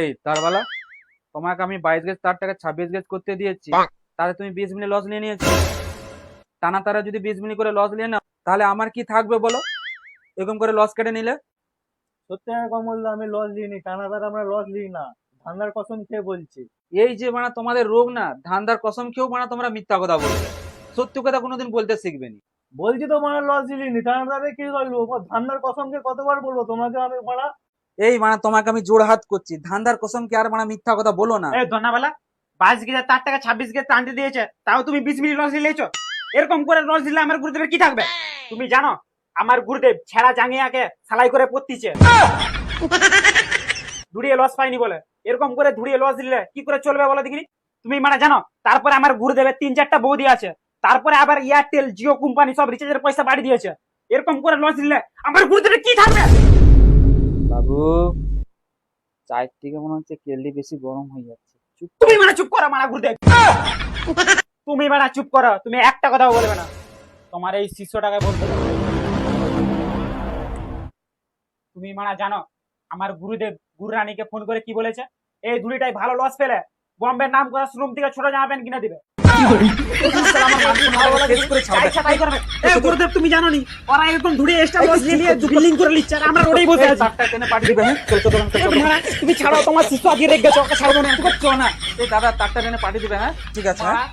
এই তারবালা তোমাকে আমি বাইশ গেজ তার টাকা ছাব্বিশ গেজ করতে দিয়েছি। তাহলে তুমি বিশ মিনিট লস নিয়ে নিয়েছো। টানা তারা যদি বিশ মিনিট করে লস নিয়ে নাও তাহলে আমার কি থাকবে বলো? এরকম করে লস কেটে নিলে? সত্যি আমি কমল আমি লস দিইনি। টানাদার আমরা লস দিই না। ধান্দার কসম খেয়ে বলছি। এই যে মানে তোমাদের রোগ না ধান্দার কসম খেয়েও মানে তোমরা মিথ্যা কথা বলবে। সত্যি কথা কোনোদিন বলতে শিখবে নি। বলছি তো মানে লস দিলিনি টানাদারে কি করব? ধান্দার কসম খেয়ে কতবার বলব? তোমাকে আমি মারা এই মানে তোমাকে আমি জোড় হাত করছি। ধান্দার কসম কে আর মানে মিথ্যা কথা বলো না? বাইশ টাকা, ছাব্বিশ টানতে দিয়েছে, তাও তুমি বিশ মিনিট এরকম করে লস দিলে আমার গুরুদেবের কি থাকবে? তুমি জানো, আমার গুরুদেব করে পড়তিছে ধুড়িয়ে লস পাইনি বলে। এরকম করে ধুড়িয়ে লস দিলে কি করে চলবে বলো দেখিনি? তুমি মানে জানো, তারপরে আমার গুরুদেবের তিন চারটা বৌদি আছে। তারপরে আবার এয়ারটেল জিও কোম্পানি সব রিচার্জের পয়সা বাড়ি দিয়েছে। এরকম করে লস দিলে আমার গুরুদেবের কি থাকবে? চায়ের থেকে মনে হচ্ছে বেশি গরম হয়ে যাচ্ছে। চুপ তুমি মানে চুপ করো মানা গুরুদেব তুমি মানে চুপ করো তুমি একটা কথাও বলবে না। তোমার এই শিষ্যটাকে বলতে তুমি মানে জানো আমার গুরুদেব গুরু রানীকে ফোন করে কি বলেছে? এই ধুলিটাই ভালো লস পেলে বম্বের নাম করা শ্রম থেকে ছোট জামা প্যান্ট কিনে দিবে। তুমি জানো নি ওরা এরকম ঘুরে এক্সট্রা বস নিয়ে বিল্ডিং করে নিচ্ছে আর আমরা রোডেই বসে আছি। টাকা টেনে পাঠিয়ে দিবে হ্যাঁ। মারা, তুমি ছাড়াও তোমার শিশু আগে রেগে গেছো ওকে ছাড়বো না। করছ না এই দাদা তারটা টেনে পাঠিয়ে দিবে হ্যাঁ? ঠিক আছে হ্যাঁ?